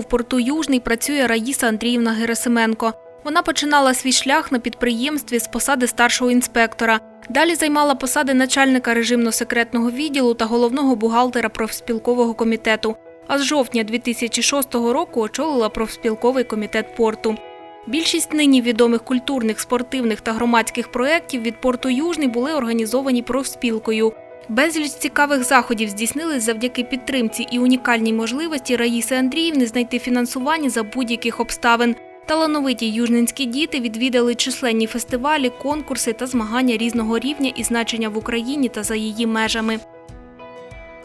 порту Южний працює Раїса Андріївна Герасименко. Вона починала свій шлях на підприємстві з посади старшого інспектора. Далі займала посади начальника режимно-секретного відділу та головного бухгалтера профспілкового комітету. А з жовтня 2006 року очолила профспілковий комітет порту. Більшість нині відомих культурних, спортивних та громадських проєктів від порту Южний були організовані профспілкою. Безліч цікавих заходів здійснились завдяки підтримці і унікальній можливості Раїси Андріївни знайти фінансування за будь-яких обставин. Талановиті южненські діти відвідали численні фестивалі, конкурси та змагання різного рівня і значення в Україні та за її межами.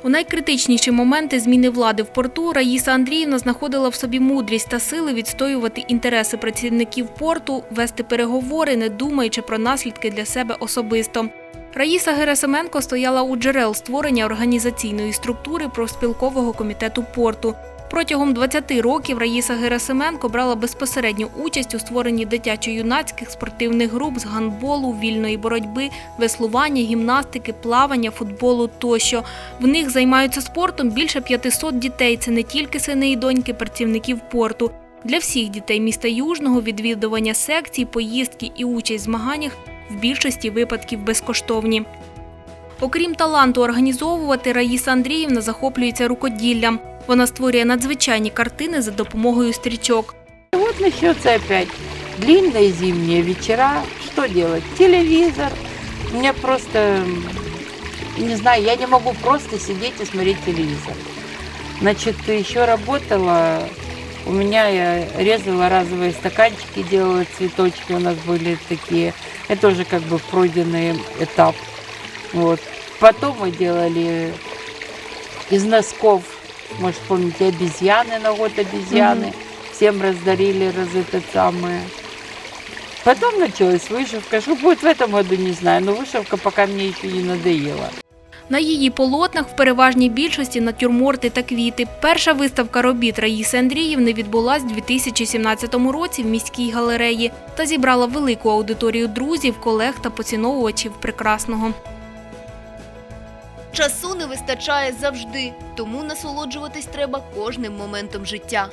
У найкритичніші моменти зміни влади в порту Раїса Андріївна знаходила в собі мудрість та сили відстоювати інтереси працівників порту, вести переговори, не думаючи про наслідки для себе особисто. Раїса Герасименко стояла у джерел створення організаційної структури профспілкового комітету порту. Протягом 20 років Раїса Герасименко брала безпосередню участь у створенні дитячо-юнацьких спортивних груп з гандболу, вільної боротьби, веслування, гімнастики, плавання, футболу тощо. В них займаються спортом більше 500 дітей. Це не тільки сини і доньки працівників порту. Для всіх дітей міста Южного відвідування секцій, поїздки і участь в змаганнях в більшості випадків безкоштовні. Окрім таланту організовувати, Раїса Андріївна захоплюється рукоділлям. Вона створює надзвичайні картини за допомогою стрічок. И Вот начнется опять длинные зимние вечера. Что делать? Телевизор. У меня просто, не знаю, я не могу просто сидеть и смотреть телевизор. Значит, еще работала, у меня я резала разовые стаканчики, делала цветочки, у нас были такие. Это уже как бы пройденный этап. Вот. Потом мы делали из носков, может, помните, обезьяны на год обезьяны. Всем раздарили раз это самое. Потом началась вышивка. Что будет в этом году, не знаю. Но вышивка пока мне еще не надоела. На її полотнах в переважній більшості натюрморти та квіти. Перша виставка робіт Раїси Андріївни відбулась у 2017 році в міській галереї та зібрала велику аудиторію друзів, колег та поціновувачів прекрасного. Часу не вистачає завжди, тому насолоджуватись треба кожним моментом життя.